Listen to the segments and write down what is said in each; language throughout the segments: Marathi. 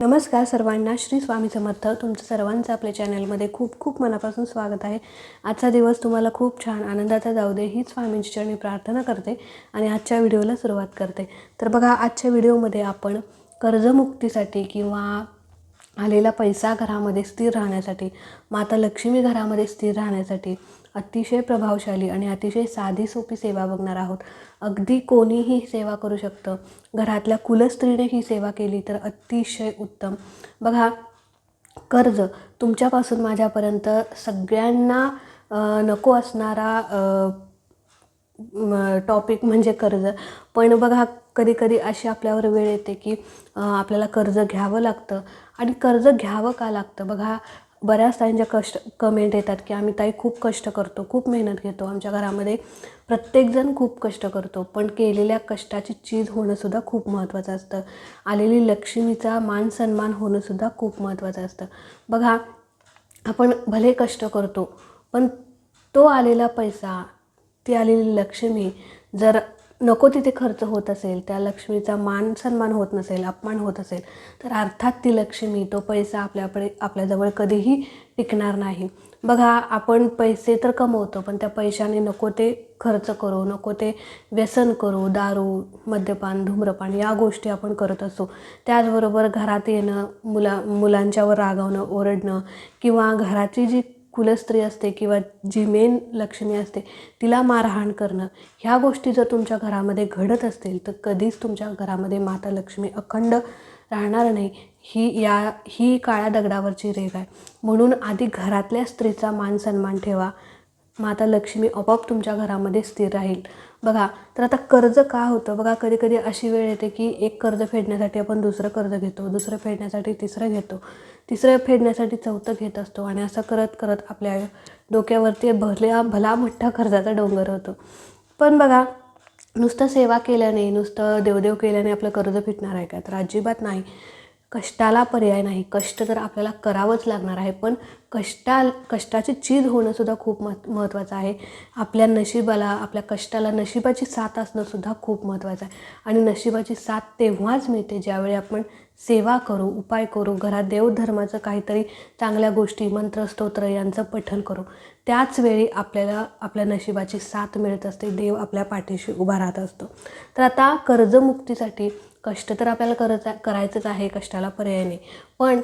नमस्कार सर्वांना श्री स्वामी समर्थ. तुमचं सर्वांचं आपल्या चॅनलमध्ये खूप खूप मनापासून स्वागत आहे. आजचा दिवस तुम्हाला खूप छान आनंदाचा जाऊ दे हीच स्वामींची चरणी प्रार्थना करते आणि आजच्या व्हिडिओला सुरुवात करते. तर बघा आजच्या व्हिडिओमध्ये आपण कर्जमुक्तीसाठी किंवा आलेला पैसा घरामध्ये स्थिर राहण्यासाठी माता लक्ष्मी घरामध्ये स्थिर राहण्यासाठी अतिशय प्रभावशाली आणि अतिशय साधी सोपी सेवा बघणार आहोत. अगदी कोणीही सेवा करू शकतं. घरातल्या कुलस्त्रीने ही सेवा केली तर अतिशय उत्तम. बघा कर्ज तुमच्यापासून माझ्यापर्यंत सगळ्यांना नको असणारा टॉपिक म्हणजे कर्ज. पण बघा कधी कधी अशी आपल्यावर वेळ येते की आपल्याला कर्ज घ्यावं लागतं. आणि कर्ज घ्यावं का लागतं? बघा बऱ्याच ताईंच्या कष्ट कमेंट येतात की आम्ही ताई खूप कष्ट करतो खूप मेहनत घेतो आमच्या घरामध्ये प्रत्येकजण खूप कष्ट करतो पण केलेल्या कष्टाची चीज होणंसुद्धा खूप महत्त्वाचं असतं. आलेली लक्ष्मीचा मान सन्मान होणंसुद्धा खूप महत्त्वाचं असतं. बघा आपण भले कष्ट करतो पण तो आलेला पैसा ती आलेली लक्ष्मी जर नको तिथे खर्च होत असेल त्या लक्ष्मीचा मान सन्मान होत नसेल अपमान होत असेल तर अर्थात ती लक्ष्मी तो पैसा आपल्याकडे आपल्याजवळ कधीही टिकणार नाही. बघा आपण पैसे तर कमवतो पण त्या पैशाने नको ते खर्च करू नको ते व्यसन करू दारू मद्यपान धूम्रपान या गोष्टी आपण करत असतो त्याचबरोबर घरात येणं मुला मुलांच्यावर रागवणं ओरडणं किंवा घराची जी कुलस्त्री असते किंवा जी मेन लक्ष्मी असते तिला मारहाण करणं ह्या गोष्टी जर तुमच्या घरामध्ये घडत असतील तर कधीच तुमच्या घरामध्ये माता लक्ष्मी अखंड राहणार नाही. ही या ही काळ्या दगडावरची रेग आहे. म्हणून आधी घरातल्या स्त्रीचा मान सन्मान ठेवा. माता लक्ष्मी आपोआप तुमच्या घरामध्ये स्थिर राहील. बघा तर आता कर्ज का होतं? बघा कधी कधी अशी वेळ येते की एक कर्ज फेडण्यासाठी आपण दुसरं कर्ज घेतो दुसरं फेडण्यासाठी तिसरं घेतो. तिसरं फेडण्यासाठी चौथं घेत असतो आणि असं करत करत आपल्या डोक्यावरती भरल्या भला मोठा कर्जाचा डोंगर होतो. पण बघा नुसतं सेवा केल्याने नुसतं देवदेव केल्याने आपलं कर्ज फिटणार आहे का? तर अजिबात नाही. कष्टाला पर्याय नाही. कष्ट तर आपल्याला करावंच लागणार आहे. पण कष्टा कष्टाची चीज होणंसुद्धा खूप मह महत्त्वाचं आहे. आपल्या नशिबाला आपल्या कष्टाला नशिबाची साथ असणंसुद्धा खूप महत्त्वाचं आहे. आणि नशिबाची साथ तेव्हाच मिळते ज्यावेळी आपण सेवा करू उपाय करू घरात देवधर्माचं काहीतरी चांगल्या गोष्टी मंत्रस्तोत्र यांचं पठण करू. त्याच वेळी आपल्याला आपल्या नशिबाची साथ मिळत असते देव आपल्या पाठीशी उभा राहत असतो. तर आता कर्जमुक्तीसाठी कष्ट तर आपल्याला करत करायचंच आहे कष्टाला पर्याय नाही. पण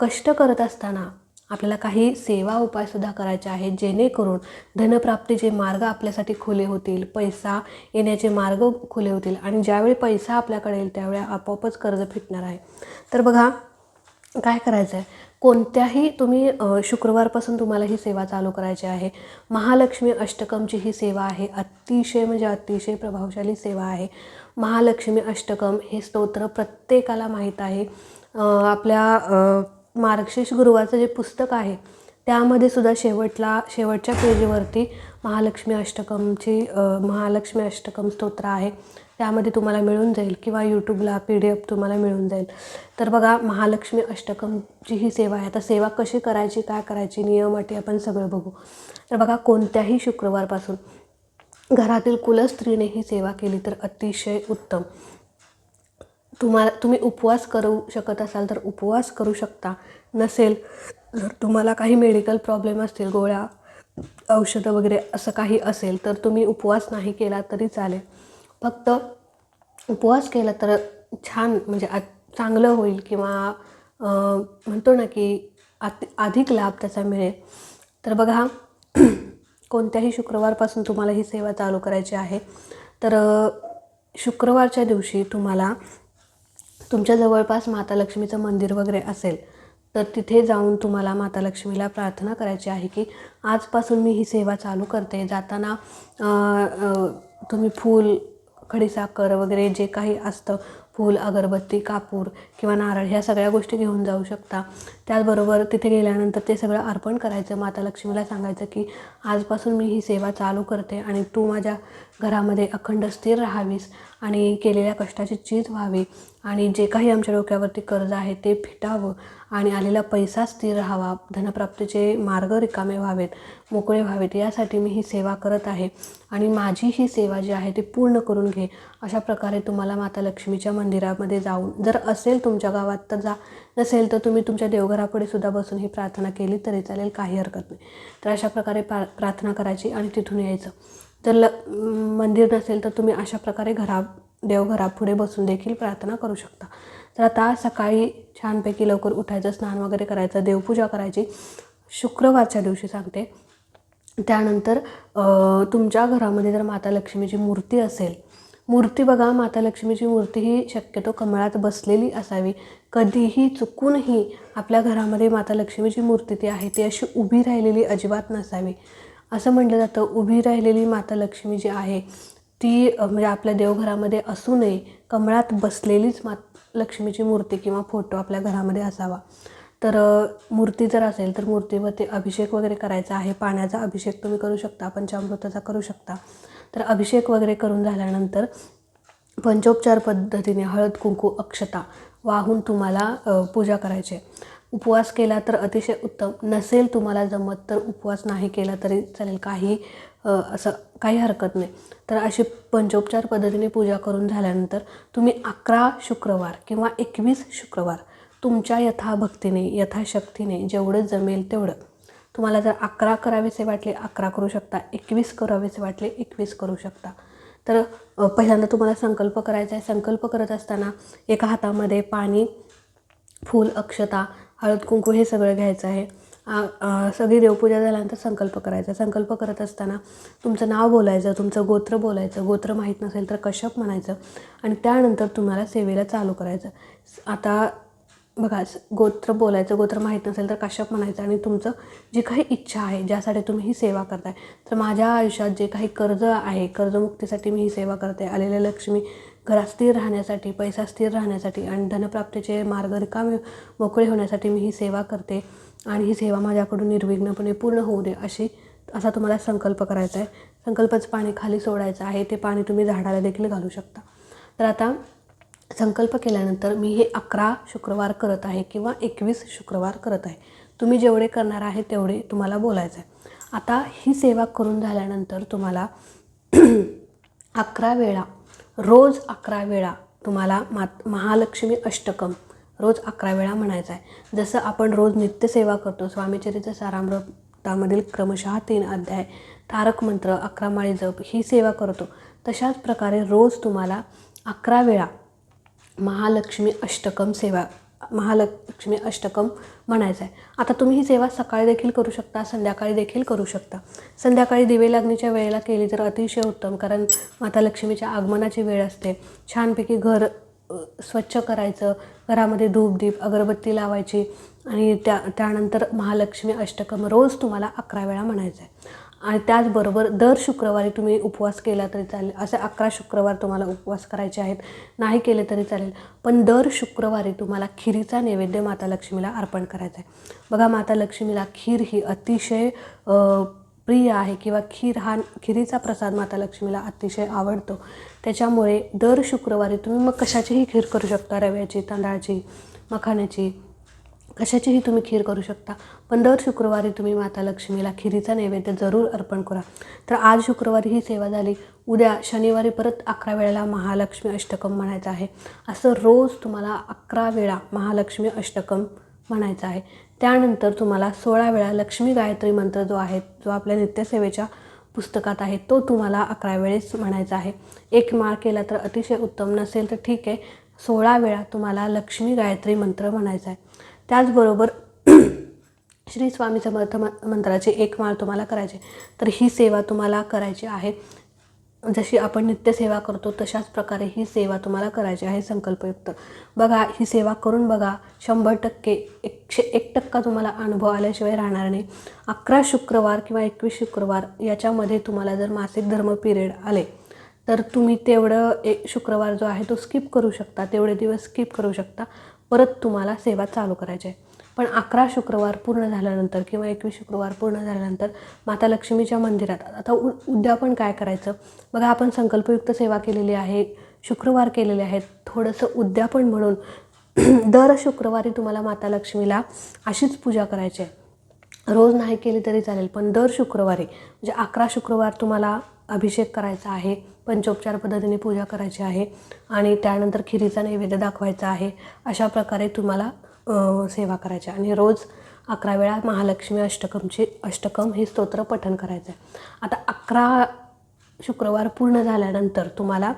कष्ट करत असताना आपल्याला काही सेवा उपायसुद्धा करायचे आहेत जेणेकरून धनप्राप्तीचे मार्ग आपल्यासाठी खुले होतील पैसा येण्याचे मार्ग खुले होतील आणि ज्यावेळी पैसा आपल्याकडे येईल त्यावेळी आपोआपच कर्ज फिटणार आहे. तर बघा काय करायचं आहे कोणत्याही तुम्ही शुक्रवारपासून तुम्हाला ही सेवा चालू करायची आहे. महालक्ष्मी अष्टकमची ही सेवा आहे. अतिशय म्हणजे अतिशय प्रभावशाली सेवा आहे. महालक्ष्मी अष्टकम हे स्तोत्र प्रत्येकाला माहीत आहे. आपल्या मार्गशीर्ष गुरुवारचं जे पुस्तक आहे त्यामध्ये सुद्धा शेवटला शेवटच्या पेजवरती महालक्ष्मी अष्टकमची महालक्ष्मी अष्टकम स्तोत्र आहे. त्यामध्ये तुम्हाला मिळून जाईल किंवा यूट्यूबला पी डी एफ तुम्हाला मिळून जाईल. तर बघा महालक्ष्मी अष्टकमची ही सेवा आहे. आता सेवा कशी करायची काय करायची नियम अटी आपण सगळं बघू. तर बघा कोणत्याही शुक्रवारपासून घरातील कुलस्त्रीने ही सेवा केली तर अतिशय उत्तम. तुम्हाला तुम्ही उपवास करू शकत असाल तर उपवास करू शकता. नसेल जर तुम्हाला काही मेडिकल प्रॉब्लेम असतील गोळ्या औषधं वगैरे असं काही असेल तर तुम्ही उपवास नाही केला तरी चालेल. फक्त उपवास केला तर छान म्हणजे आ चांगलं होईल किंवा म्हणतो ना की आत अधिक लाभ त्याचा मिळेल. तर बघा कोणत्याही शुक्रवारपासून तुम्हाला ही सेवा चालू करायची आहे तर शुक्रवारच्या दिवशी तुम्हाला तुमच्या जवळपास माता लक्ष्मीचं मंदिर वगैरे असेल तर तिथे जाऊन तुम्हाला माता लक्ष्मीला प्रार्थना करायची आहे की आजपासून मी ही सेवा चालू करते. जाताना तुम्ही फूल खडीसाखर वगैरे जे काही असतं फूल अगरबत्ती कापूर किंवा नारळ ह्या सगळ्या गोष्टी घेऊन जाऊ शकता. त्याचबरोबर तिथे गेल्यानंतर ते सगळं अर्पण करायचं. माता लक्ष्मीला सांगायचं की आजपासून मी ही सेवा चालू करते आणि तू माझ्या घरामध्ये अखंड स्थिर राहावीस आणि केलेल्या कष्टाची चीज व्हावी. आणि जे काही आमच्या डोक्यावरती कर्ज आहे ते फिटावं आणि आलेला पैसा स्थिर राहावा. धनप्राप्तीचे मार्ग रिकामे व्हावेत मोकळे व्हावेत यासाठी मी ही सेवा करत आहे. आणि माझी ही सेवा जी आहे ती पूर्ण करून घे. अशा प्रकारे तुम्हाला माता लक्ष्मीच्या मंदिरामध्ये जाऊन जर असेल तुमच्या गावात तर जा. नसेल तर तुम्ही तुमच्या देवघराकडे सुद्धा बसून ही प्रार्थना केली तरी चालेल काही हरकत नाही. तर अशा प्रकारे प्रा प्रार्थना करायची आणि तिथून यायचं. जर ल मंदिर नसेल तर तुम्ही अशा प्रकारे घरा देवघरापुढे बसून देखील प्रार्थना करू शकता. तर आता सकाळी छानपैकी लवकर उठायचं स्नान वगैरे करायचं देवपूजा करायची. शुक्रवारच्या दिवशी सांगते. त्यानंतर तुमच्या घरामध्ये जर माता लक्ष्मीची मूर्ती असेल मूर्ती बघा माता लक्ष्मीची मूर्ती ही शक्यतो कमळात बसलेली असावी. कधीही चुकूनही आपल्या घरामध्ये माता लक्ष्मीची मूर्ती ती आहे ती अशी उभी राहिलेली अजिबात नसावी. असं म्हटलं जातं उभी राहिलेली माता लक्ष्मी जी आहे ती म्हणजे आपल्या देवघरामध्ये असू नये कमळात बसलेलीच मात लक्ष्मीची मूर्ती किंवा फोटो आपल्या घरामध्ये असावा. तर मूर्ती जर असेल तर मूर्तीवरती अभिषेक वगैरे करायचा आहे पाण्याचा अभिषेक तुम्ही करू शकता पंचामृताचा करू शकता. तर अभिषेक वगैरे करून झाल्यानंतर पंचोपचार पद्धतीने हळद कुंकू अक्षता वाहून तुम्हाला पूजा करायची आहे. उपवास केला तर अतिशय उत्तम. नसेल तुम्हाला जमत तर उपवास नाही केला तरी चालेल. काही असं काही हरकत नाही. तर अशी पंचोपचार पद्धतीने पूजा करून झाल्यानंतर तुम्ही अकरा शुक्रवार किंवा एकवीस शुक्रवार तुमच्या यथाभक्तीने यथाशक्तीने जेवढं जमेल तेवढं. तुम्हाला जर अकरा करावेसे वाटले अकरा करू शकता. एकवीस करावेसे वाटले एकवीस करू शकता. तर पहिल्यांदा तुम्हाला संकल्प करायचा आहे. संकल्प करत असताना एका हातामध्ये पाणी फूल अक्षता हळद कुंकू हे सगळं घ्यायचं आहे. सगळी देवपूजा झाल्यानंतर संकल्प करायचा. संकल्प करत असताना तुमचं नाव बोलायचं तुमचं गोत्र बोलायचं. गोत्र माहीत नसेल तर कश्यप म्हणायचं. आणि त्यानंतर तुम्हाला सेवेला चालू करायचं. आता बघा गोत्र बोलायचं गोत्र माहीत नसेल तर कश्यप म्हणायचं. आणि तुमचं जी काही इच्छा आहे ज्यासाठी तुम्ही ही सेवा करताय. तर माझ्या आयुष्यात जे काही कर्ज आहे कर्जमुक्तीसाठी मी ही सेवा करते. आलेल्या लक्ष्मी घरात स्थिर राहण्यासाठी पैसा स्थिर राहण्यासाठी आणि धनप्राप्तीचे मार्ग रिकामे मोकळे होण्यासाठी मी ही सेवा करते आणि ही सेवा माझ्याकडून निर्विघ्नपणे पूर्ण होऊ दे अशी असा तुम्हाला संकल्प करायचा आहे. संकल्पच पाणी खाली सोडायचं आहे. ते पाणी तुम्ही झाडाला देखील घालू शकता. तर आता संकल्प केल्यानंतर मी हे अकरा शुक्रवार करत आहे किंवा एकवीस शुक्रवार करत आहे. तुम्ही जेवढे करणार आहे तेवढे तुम्हाला बोलायचं आहे आता ही सेवा करून झाल्यानंतर तुम्हाला अकरा वेळा रोज अकरा वेळा तुम्हाला मात महालक्ष्मी अष्टकम रोज अकरा वेळा म्हणायचं आहे. जसं आपण रोज नित्यसेवा करतो स्वामीचरित्र सारामृतामधील क्रमशः तीन अध्याय तारक मंत्र अकरा माळी जप ही सेवा करतो. तशाच प्रकारे रोज तुम्हाला अकरा वेळा महालक्ष्मी अष्टकम सेवा महालक्ष्मी अष्टकम म्हणायचं आहे आता तुम्ही ही सेवा सकाळी देखील करू शकता संध्याकाळी देखील करू शकता. संध्याकाळी दिवेलाग्नीच्या वेळेला केली तर अतिशय उत्तम कारण माता लक्ष्मीच्या आगमनाची वेळ असते. छानपैकी घर स्वच्छ करायचं घरामध्ये धूपदीप अगरबत्ती लावायची आणि त्या त्यानंतर महालक्ष्मी अष्टकम रोज तुम्हाला अकरा वेळा म्हणायचं आहे आणि त्याचबरोबर दर शुक्रवारी तुम्ही उपवास केला तरी चालेल. असे अकरा शुक्रवार तुम्हाला उपवास करायचे आहेत. नाही केले तरी चालेल. पण दर शुक्रवारी तुम्हाला खिरीचा नैवेद्य माता लक्ष्मीला अर्पण करायचा आहे बघा माता लक्ष्मीला खीर ही अतिशय प्रिय आहे किंवा खीर हा खिरीचा प्रसाद माता लक्ष्मीला अतिशय आवडतो. त्याच्यामुळे दर शुक्रवारी तुम्ही मग कशाचीही खीर करू शकता. रव्याची तांदळाची मखाण्याची कशाचीही तुम्ही खीर करू शकता. पण दर शुक्रवारी तुम्ही माता लक्ष्मीला खिरीचा नैवेद्य जरूर अर्पण करा. तर आज शुक्रवारी ही सेवा झाली. उद्या शनिवारी परत अकरा वेळेला महालक्ष्मी अष्टकम म्हणायचं आहे. असं रोज तुम्हाला अकरा वेळा महालक्ष्मी अष्टकम म्हणायचं आहे. त्यानंतर तुम्हाला सोळा वेळा लक्ष्मी गायत्री मंत्र जो आहे जो आपल्या नित्यसेवेच्या पुस्तकात आहे तो तुम्हाला अकरा वेळेस म्हणायचा आहे. एक माळ केला तर अतिशय उत्तम नसेल तर ठीक आहे. सोळा वेळा तुम्हाला लक्ष्मी गायत्री मंत्र म्हणायचा आहे. त्याचबरोबर श्री स्वामी समर्थ मंत्राची एक माळ तुम्हाला करायची. तर ही सेवा तुम्हाला करायची आहे. जशी आपण नित्यसेवा करतो तशाच प्रकारे ही सेवा तुम्हाला करायची आहे संकल्पयुक्त. बघा ही सेवा करून बघा शंभर टक्के एकशे एक टक्का तुम्हाला अनुभव आल्याशिवाय राहणार नाही. अकरा शुक्रवार किंवा एकवीस शुक्रवार याच्यामध्ये तुम्हाला जर मासिक धर्म पिरियड आले तर तुम्ही तेवढं एक शुक्रवार जो आहे तो स्किप करू शकता. तेवढे दिवस स्किप करू शकता. परत तुम्हाला सेवा चालू करायची आहे. पण अकरा शुक्रवार पूर्ण झाल्यानंतर किंवा एकवीस शुक्रवार पूर्ण झाल्यानंतर माता लक्ष्मीच्या मंदिरात आता उ उद्या पण काय करायचं? बघा आपण संकल्पयुक्त सेवा केलेली आहे शुक्रवार केलेले आहेत. थोडंसं उद्यापन म्हणून दर शुक्रवारी तुम्हाला माता लक्ष्मीला अशीच पूजा करायची आहे. रोज नाही केली तरी चालेल पण दर शुक्रवारी म्हणजे अकरा शुक्रवार तुम्हाला अभिषेक करायचा आहे पंचोपचार पद्धतीने पूजा करायची आहे आणि त्यानंतर खिरीचा नैवेद्य दाखवायचा आहे अशा प्रकारे तुम्हाला सेवा करायची आहे. आणि रोज अकरा वेळा महालक्ष्मी अष्टकमची अष्टकम हे स्तोत्र पठण करायचं आहे आता अकरा शुक्रवार पूर्ण झाल्यानंतर तुम्हाला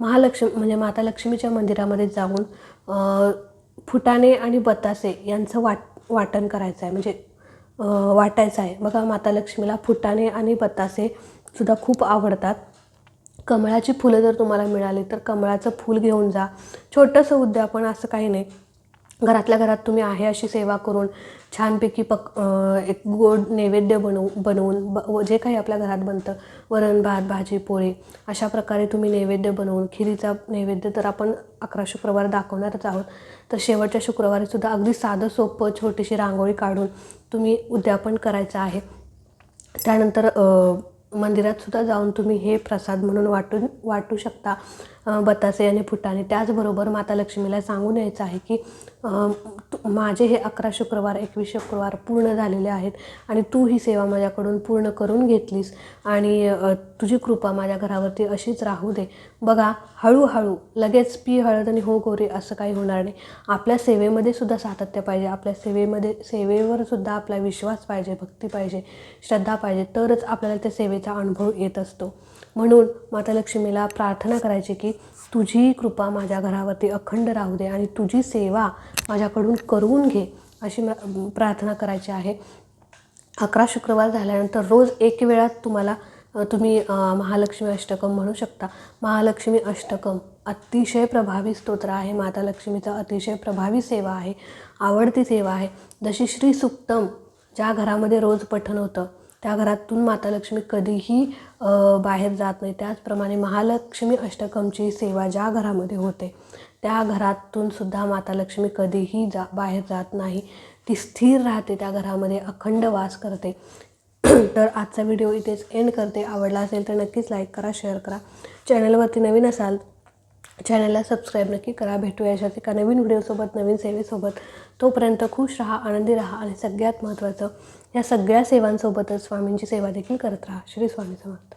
महालक्ष्मी म्हणजे माता लक्ष्मीच्या मंदिरामध्ये जाऊन फुटाणे आणि बतासे यांचं वाट वाटण करायचं आहे म्हणजे वाटायचं आहे बघा माता लक्ष्मीला फुटाणे आणि बतासे सुद्धा खूप आवडतात. कमळाची फुलं जर तुम्हाला मिळाली तर कमळाचं फूल घेऊन जा. छोटंसं उद्यापन असं काही नाही. घरातल्या घरात तुम्ही आहे अशी सेवा करून छानपैकी पक एक गोड नैवेद्य बनवू बनवून ब जे काही आपल्या घरात बनतं वरण भात भाजी पोळी अशा प्रकारे तुम्ही नैवेद्य बनवून खिरीचा नैवेद्य तर आपण अकरा शुक्रवार दाखवणारच आहोत. तर शेवटच्या शुक्रवारीसुद्धा अगदी साधं सोपं छोटीशी रांगोळी काढून तुम्ही उद्यापन करायचं आहे. त्यानंतर मंदिरात सुद्धा जाऊन तुम्ही हे प्रसाद म्हणून वाटून वाटू शकता. बतासे आणि फुटाणे. त्याचबरोबर माता लक्ष्मीला सांगून यायचं आहे की माझे हे अकरा शुक्रवार एकवीस शुक्रवार पूर्ण झालेले आहेत आणि तू ही सेवा माझ्याकडून पूर्ण करून घेतलीस आणि तुझी कृपा माझ्या घरावरती अशीच राहू दे. बघा हळूहळू लगेच पी हळद आणि हो गोरी असं काही होणार नाही. आपल्या सेवेमध्ये सुद्धा सातत्य पाहिजे. आपल्या सेवेमध्ये सेवेवर सुद्धा आपला विश्वास पाहिजे भक्ती पाहिजे श्रद्धा पाहिजे. तरच आपल्याला त्या सेवेचा अनुभव येत असतो. म्हणून माता लक्ष्मीला प्रार्थना करायची की तुझी कृपा माझ्या घरावरती अखंड राहू दे आणि तुझी सेवा माझ्याकडून करून घे अशी प्रार्थना करायची आहे. अकरा शुक्रवार झाल्यानंतर रोज एक वेळा तुम्हाला तुम्ही महालक्ष्मी अष्टकम म्हणू शकता. महालक्ष्मी अष्टकम अतिशय प्रभावी स्तोत्र आहे. माता लक्ष्मीचा अतिशय प्रभावी सेवा आहे. आवडती सेवा आहे. जशी श्री सुक्तम ज्या घरामध्ये रोज पठण होतं त्या घरातून माता लक्ष्मी कधीही बाहेर जात नाही. त्याचप्रमाणे महालक्ष्मी अष्टकमची सेवा ज्या घरामध्ये होते त्या घरातून सुद्धा माता लक्ष्मी कधीही जा बाहेर जात नाही. ती स्थिर राहते त्या घरामध्ये अखंड वास करते. तर आजचा व्हिडिओ इथेच एंड करते. आवडला असेल तर नक्कीच लाईक करा शेअर करा. चॅनलवरती नवीन असाल चॅनलला सबस्क्राईब नक्की करा. भेटूया अशाच एका नवीन व्हिडिओसोबत नवीन सेवेसोबत. तोपर्यंत खुश राहा आनंदी राहा आणि सगळ्यात महत्त्वाचं या सगळ्या सेवांसोबतच स्वामींची सेवा देखील करत राहा. श्री स्वामी समर्थ.